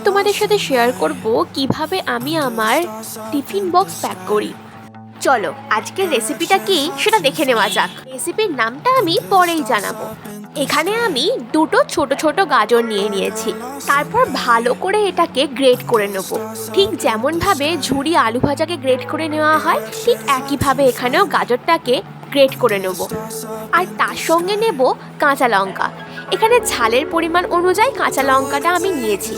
তোমাদের সাথে শেয়ার করব কীভাবে আমি আমার টিফিন বক্স প্যাক করি। চলো, আজকের রেসিপিটা কি সেটা দেখে নেওয়া যাক। রেসিপির নামটা আমি পরেই জানাব। এখানে আমি দুটো ছোট ছোট গাজর নিয়ে নিয়েছি। তারপর ভালো করে এটাকে গ্রেট করে নেব। ঠিক যেমনভাবে ঝুড়ি আলু ভাজাকে গ্রেট করে নেওয়া হয়, ঠিক একইভাবে এখানেও গাজরটাকে গ্রেট করে নেব। আর তার সঙ্গে নেব কাঁচা লঙ্কা। এখানে ঝালের পরিমাণ অনুযায়ী কাঁচা লঙ্কাটা আমি নিয়েছি।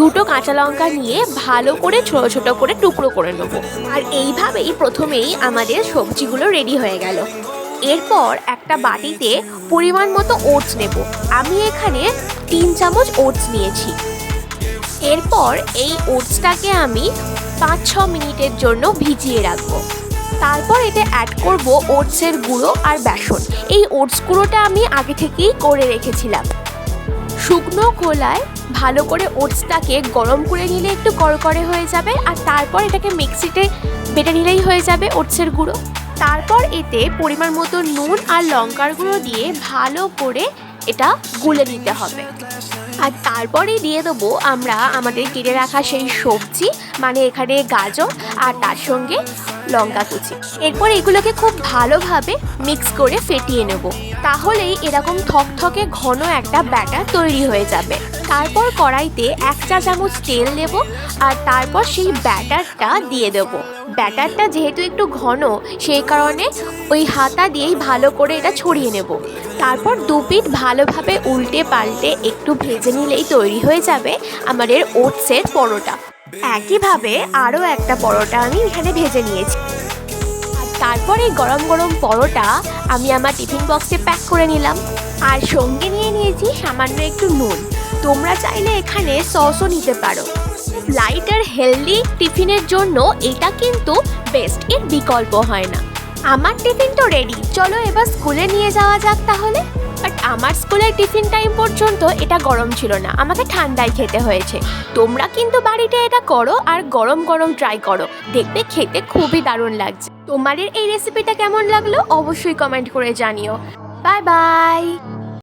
দুটো কাঁচা লঙ্কা নিয়ে ভালো করে ছোট ছোট করে টুকরো করে নেব। আর এইভাবেই প্রথমেই আমাদের সবজিগুলো রেডি হয়ে গেল। এরপর একটা বাটিতে পরিমাণ মতো ওটস নেব। আমি এখানে তিন চামচ ওটস নিয়েছি। এরপর এই ওটসটাকে আমি পাঁচ ছ মিনিটের জন্য ভিজিয়ে রাখব। তারপর এতে অ্যাড করব ওটসের গুঁড়ো আর বেসন। এই ওটস গুঁড়োটা আমি আগে থেকেই করে রেখেছিলাম। শুকনো খোলায় ভালো করে ওটসটাকে গরম করে নিলে একটু করকরে হয়ে যাবে আর তারপর এটাকে মিক্সিতে বেটে নিলেই হয়ে যাবে ওটসের গুঁড়ো। তারপর এতে পরিমাণ মতো নুন আর লঙ্কার গুঁড়ো দিয়ে ভালো করে এটা গুলে নিতে হবে। আর তারপরে দিয়ে দেবো আমরা আমাদের কেটে রাখা সেই সবজি মানে এখানে গাজর, আর তার সঙ্গে লঙ্কা কুচি। এরপর এগুলোকে খুব ভালোভাবে মিক্স করে ফেটিয়ে নেব। তাহলেই এরকম থকথকে ঘন একটা ব্যাটার তৈরি হয়ে যাবে। তারপর কড়াইতে এক চা চামচ তেল দেব আর তারপর সেই ব্যাটারটা দিয়ে দেবো। ব্যাটারটা যেহেতু একটু ঘন, সেই কারণে ওই হাতা দিয়েই ভালো করে এটা ছড়িয়ে নেব। তারপর দু পিঠ ভালোভাবে উল্টে পাল্টে একটু ভেজে নিলেই তৈরি হয়ে যাবে আমাদের ওটসের পরোটা। একইভাবে আরও একটা পরোটা আমি এখানে ভেজে নিয়েছি। তারপরে গরম গরম পরোটা আমি আমার টিফিন বক্সে প্যাক করে নিলাম। আর সঙ্গে নিয়ে নিয়েছি সামান্য একটু নুন। তোমরা চাইলে এখানে সসও নিতে পারো। লাইট আর হেলদি টিফিনের জন্য এটা কিন্তু বেস্ট এর বিকল্প হয় না। আমার টিফিন তো রেডি চলো এবার স্কুলে নিয়ে যাওয়া যাক তাহলে। আমার স্কুলের টিফিন টাইম পর্যন্ত এটা গরম ছিল না, আমাকে ঠান্ডায় খেতে হয়েছে। তোমরা কিন্তু বাড়িতে এটা করো আর গরম গরম ট্রাই করো। দেখবে খেতে খুবই দারুণ লাগছে। তোমাদের এই রেসিপিটা কেমন লাগল? অবশ্যই কমেন্ট করে জানিও। Bye bye